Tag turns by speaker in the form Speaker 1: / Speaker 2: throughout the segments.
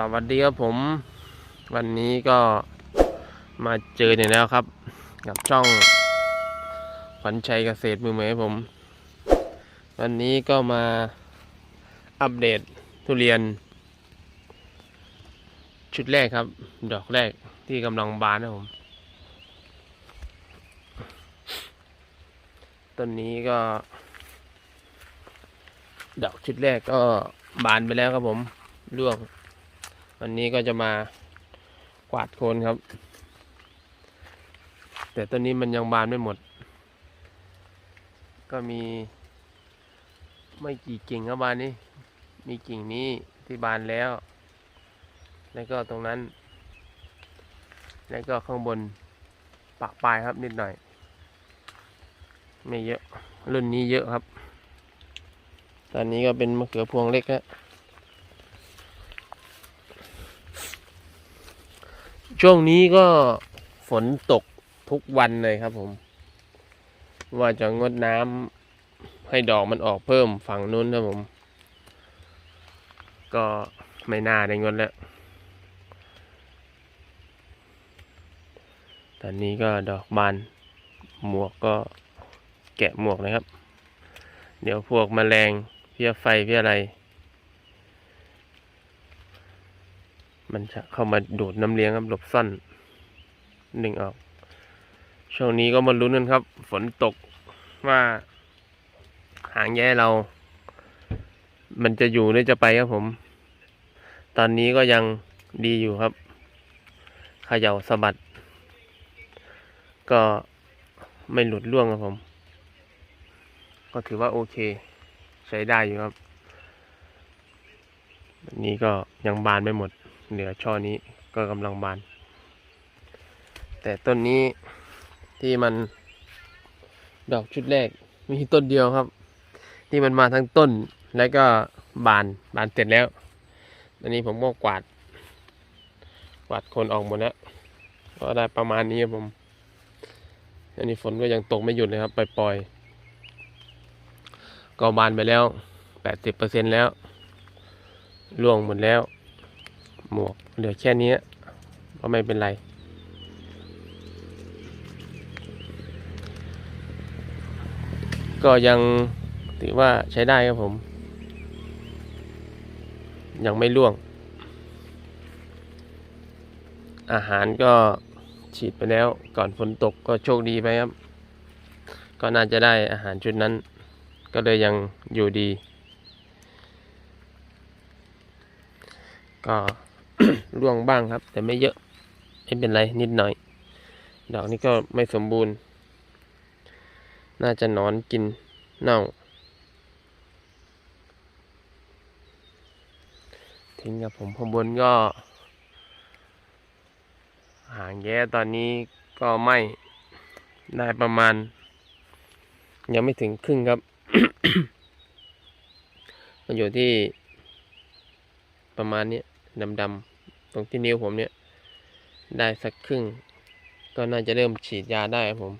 Speaker 1: สวัสดีครับผม วันนี้ก็มาเจอเนี่ยแล้วครับ กับช่องขวัญชัยเกษตรมือใหม่ผม วันนี้ก็มาอัปเดตทุเรียน ชุดแรกครับ ดอกแรกที่กำลังบานนะผม ต้นนี้ก็ ดอกชุดแรกก็บานไปแล้วครับผมร่วง วันนี้ก็จะมากวาดโคนครับ แต่ต้นนี้มันยังบานไม่หมด ก็มี ไม่กี่กิ่งครับบานนี้ มีกิ่งนี้ที่บานแล้ว แล้วก็ตรงนั้น แล้วก็ข้างบนปะปลายครับนิดหน่อย ไม่เยอะ รุ่นนี้เยอะครับ ตอนนี้ก็เป็นมะเขือพวงเล็กแล้ว ช่วงนี้ก็ฝนตกทุกวันเลยครับผม ว่าจะงดน้ำให้ดอกมันออกเพิ่มฝั่งนู้นครับผม ก็ไม่น่าได้งดแล้ว ตอนนี้ก็ดอกบานหมวกก็แกะหมวกนะครับ เดี๋ยวพวกแมลงเพี้ยไฟเพี้ยอะไร มันจะเข้ามาดูดน้ำเลี้ยงครับหลบซ่อนหนึ่งออก ช่วงนี้ก็มาลุ้นกันครับ ฝนตกว่า หางแย่เรา มันจะอยู่หรือจะไปครับผม ตอนนี้ก็ยังดีอยู่ครับเขย่าสะบัด ก็ไม่หลุดร่วงครับผม ก็ถือว่าโอเค ใช้ได้อยู่ครับนนี้ก็ยังบานไม่หมด เหลือช่อนี้ก็กำลังบาน แต่ต้นนี้ที่มันดอกชุดแรกมีต้นเดียวครับ ที่มันมาทั้งต้นแล้วก็บานบานเสร็จแล้วอันนี้ผมก็กวาด กวาดคนออกหมดแล้วก็ได้ประมาณนี้ครับผมอันนี้ฝนก็ยังตกไม่หยุดเลยครับ ปล่อยๆก็บานไปแล้วแปดสิบเปอร์เซ็นแล้ว ร่วงหมดแล้ว หมวกเหลือแค่นี้ก็ไม่เป็นไร ก็ยังถือว่าใช้ได้ครับผม ยังไม่ร่วง อาหารก็ฉีดไปแล้ว ก่อนฝนตกก็โชคดีไปครับ ก็น่าจะได้อาหารชุดนั้น ก็เลยยังอยู่ดี ก็ ร่วงบ้างครับ แต่ไม่เยอะ ไม่เป็นไรนิดหน่อย ดอกนี้ก็ไม่สมบูรณ์ น่าจะนอนกินเน่า ทิ้งกับผมข้างบนก็หางแย้ตอนนี้ก็ไม่ได้ประมาณ ยังไม่ถึงครึ่งครับ มันอยู่ที่ประมาณนี้ ดำๆตรงที่นิ้วผมเนี่ย ได้สักครึ่ง ก็น่าจะเริ่มฉีดยาได้ผม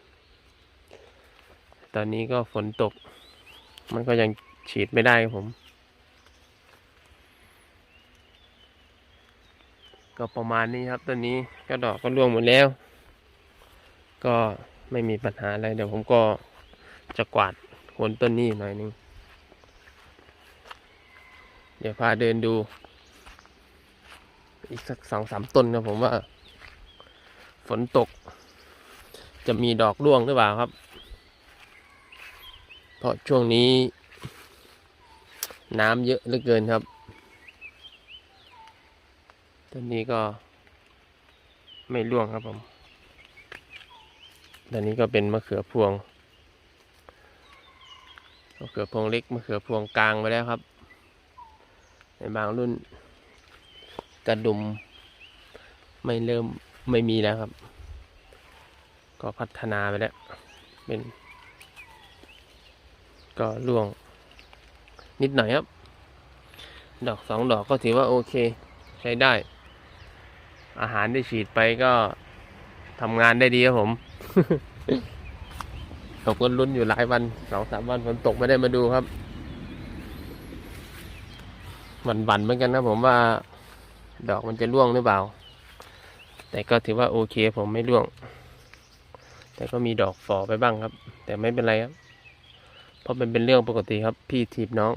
Speaker 1: ตอนนี้ก็ฝนตก มันก็ยังฉีดไม่ได้ครับผม ก็ประมาณนี้ครับต้นนี้ก็ดอกก็ร่วงหมดแล้ว ก็ไม่มีปัญหาอะไรเดี๋ยวผมก็จะกวาดโคนต้นนี้หน่อยหนึง เดี๋ยวพาเดินดู อีกสักสองสามต้นครับผมว่า ฝนตก จะมีดอกร่วงหรือเปล่าครับ เพราะช่วงนี้ น้ำเยอะเหลือเกินครับต้นนี้ก็ ไม่ร่วงครับผมต้นนี้ก็เป็นมะเขือพวง มะเขือพวงเล็ก มะเขือพวงกลางไปแล้วครับ ในบางรุ่น กระดุม ไม่เริ่มไม่มีแล้วครับ ก็พัฒนาไปแล้ว เป็น ก็ร่วง นิดหน่อยครับ ดอกสองดอกก็ถือว่าโอเค ใช้ได้ อาหารที่ฉีดไปก็ทำงานได้ดีครับผมผมก็ลุ้นอยู่หลายวันสองสามวันฝนตกไม่ได้มาดูครับหวันๆเหมือนกันนะผมว่า ดอกมันจะร่วงหรือเปล่า แต่ก็ถือว่าโอเคผมไม่ร่วง แต่ก็มีดอกฝ่อไปบ้างครับ แต่ไม่เป็นไรครับ เพราะมันเป็นเรื่องปกติครับ พี่ทีบน้อง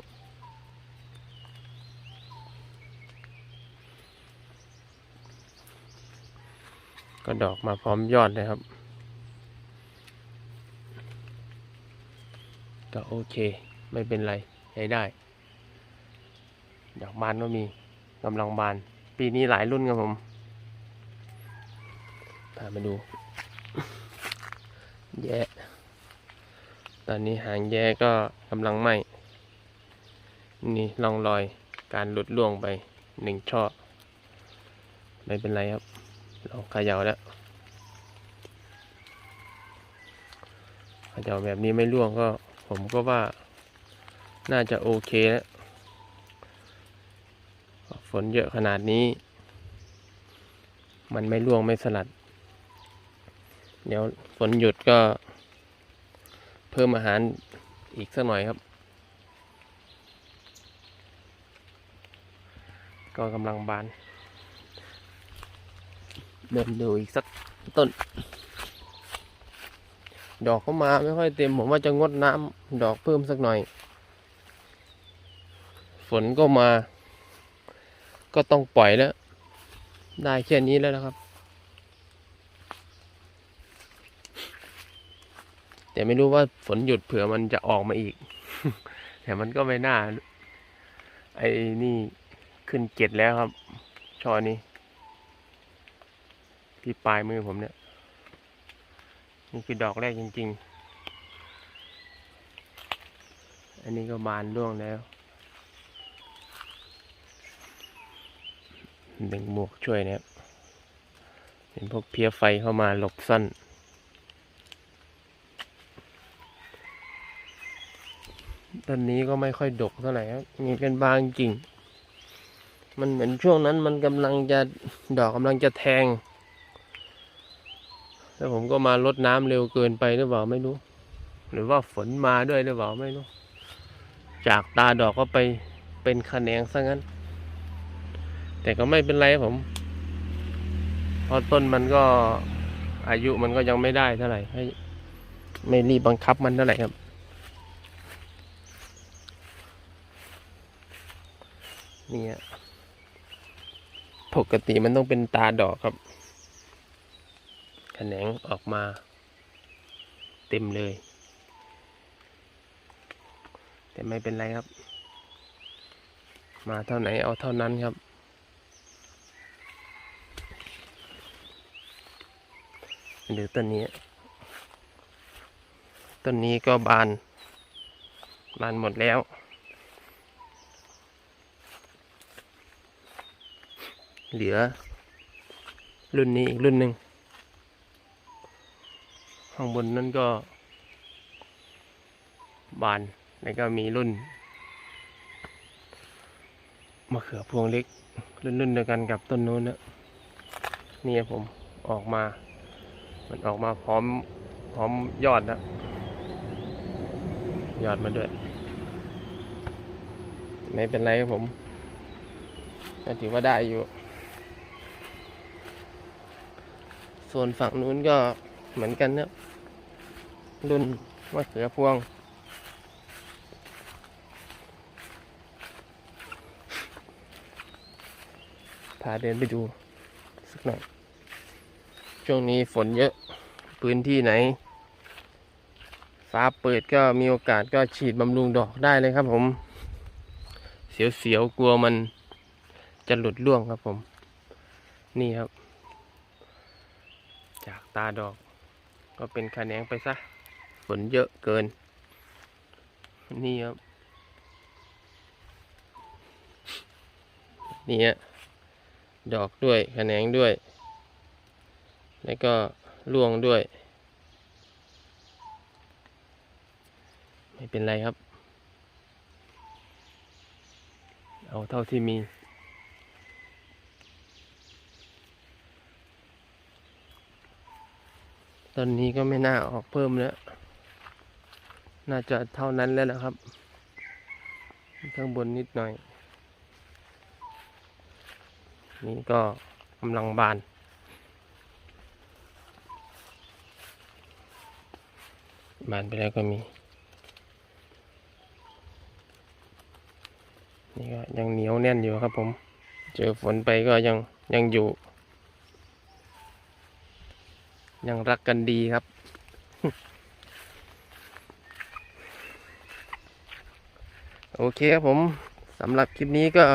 Speaker 1: ก็ดอกมาพร้อมยอดเลยครับก็โอเค ไม่เป็นไรใช้ได้ ดอกบานก็มีกำลังบาน ปีนี้หลายรุ่นครับผมพามาดู แย่ตอนนี้หางแย่ก็กำลังไหมนี่ร่องรอยการหลุดล่วงไปหนึ่งช่อ ไม่เป็นไรครับลองเขย่าแล้วขย่าแบบนี้ไม่ร่วงก็ ผมก็ว่าน่าจะโอเคแล้ว ฝนเยอะขนาดนี้ มันไม่ร่วงไม่สลัด เดี๋ยวฝนหยุดก็ เพิ่มอาหารอีกสักหน่อยครับ ก็กำลังบาน เดินดูอีกสักต้น ดอกเข้ามาไม่ค่อยเต็ม ผมว่าจะงดน้ำดอกเพิ่มสักหน่อย ฝนก็มา ก็ต้องปล่อยแล้ว ได้แค่นี้แล้วนะครับ แต่ไม่รู้ว่าฝนหยุดเผื่อมันจะออกมาอีก แต่มันก็ไม่น่า ไอ้นี่ขึ้นเกตแล้วครับช่อนี้ ที่ปลายมือผมเนี่ย นี่คือดอกแรกจริง ๆ อันนี้ก็บานร่วงแล้ว ดึงหมวกช่วยนะครับเห็นพวกเพี้ยไฟเข้ามาหลบซ่อนต้นนี้ก็ไม่ค่อยดกเท่าไหร่ครับมีเป็นบางกิ่ง มันเหมือนช่วงนั้นมันกำลังจะดอกกำลังจะแทง แล้วผมก็มาลดน้ำเร็วเกินไปหรือเปล่าไม่รู้ หรือว่าฝนมาด้วยหรือเปล่าไม่รู้ จากตาดอกก็ไปเป็นขะแขนงซะงั้น แต่ก็ไม่เป็นไรครับผมเพราะต้นมันก็อายุมันก็ยังไม่ได้เท่าไหร่ให้ไม่รีบบังคับมันเท่าไหร่ครับ นี่ยปกติมันต้องเป็นตาดอกครับแขนงออกมาเต็มเลย แต่ไม่เป็นไรครับ มาเท่าไหนเอาเท่านั้นครับ หรือต้นนี้ ต้นนี้ก็บาน บานหมดแล้ว เหลือ รุ่นนี้อีกรุ่นหนึ่ง ข้างบนนั่นก็ บาน แล้วก็มีรุ่นมะเขือพวงเล็ก รุ่นๆเดียวกันกับต้นนู้นนะนี่ครับผมออกมา มันออกมาพร้อมพร้อมยอดนะยอดมาด้วย ไม่เป็นไรครับผมถือว่าได้อยู่ ส่วนฝั่งนู้นก็เหมือนกันนะรุ่นมะเขือพวง พาเดินไปดูสักหน่อย ช่วงนี้ฝนเยอะพื้นที่ไหน ฟ้าเปิดก็มีโอกาสก็ฉีดบำรุงดอกได้เลยครับผม เสียวๆกลัวมันจะหลุดร่วงครับผม นี่ครับ จากตาดอก ก็เป็นคะแนงไปซะฝนเยอะเกิน นี่ครับ นี่ฮะดอกด้วยแนงด้วย แล้วก็ร่วงด้วย ไม่เป็นไรครับ เอาเท่าที่มี ตอนนี้ก็ไม่น่าออกเพิ่มแล้ว น่าจะเท่านั้นแล้วนะครับ ข้างบนนิดหน่อย นี่ก็กำลังบาน บานไปแล้วก็มี นี่ก็ยังเหนียวแน่นอยู่ครับผม เจอฝนไปก็ยังยังอยู่ ยังรักกันดีครับโอเคครับผมสำหรับคลิปนี้ก็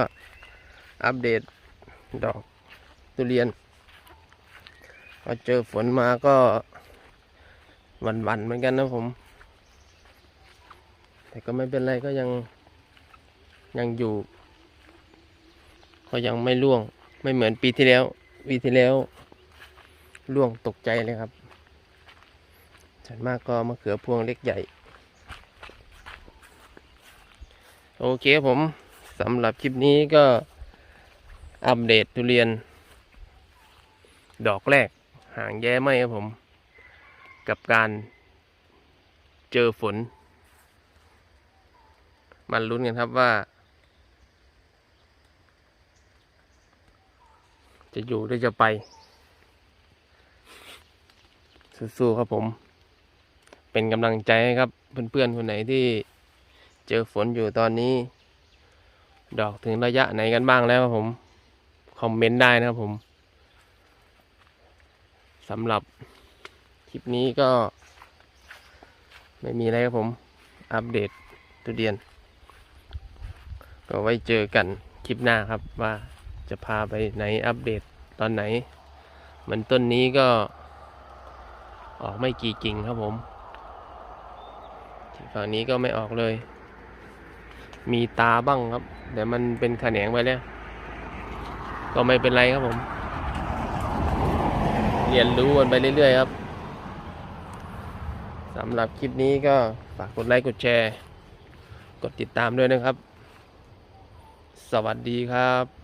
Speaker 1: อัปเดตดอกทุเรียนพอเจอฝนมาก็ วันๆเหมือนกันนะผม แต่ก็ไม่เป็นไรก็ยังยังอยู่ ก็ยังไม่ร่วง ไม่เหมือนปีที่แล้ว ปีที่แล้ว ร่วงตกใจเลยครับส่วนมากก็มะเขือพวงเล็กใหญ่ โอเคผมสำหรับคลิปนี้ก็อัปเดตทุเรียน ดอกแรก หางแย้ไหมครับผม กับการเจอฝน มันลุ้นกันครับว่า จะอยู่หรือจะไป สู้ๆครับผม เป็นกำลังใจให้ครับ เพื่อนๆ คนไหนที่เจอฝนอยู่ตอนนี้ ดอกถึงระยะไหนกันบ้างแล้วครับผม คอมเมนต์ได้นะครับผมสำหรับ ลิปนี้ก็ ไม่มีอะไรครับผม อัปเดตทุเรียน ก็ไว้เจอกันคลิปหน้าครับว่าจะพาไปไหนอัปเดตตอนไหน เหมือนต้นนี้ก็ ออกไม่กี่กิ่งครับผมฝั่งนี้ก็ไม่ออกเลย มีตาบ้างครับแต่มันเป็นแขนงไปแล้ว ก็ไม่เป็นไรครับผม เรียนรู้กันไปเรื่อยๆครับำหรับคลิปนี้ก็ฝากกดไลค์กดแชร์ กดติดตามด้วยนะครับ สวัสดีครับ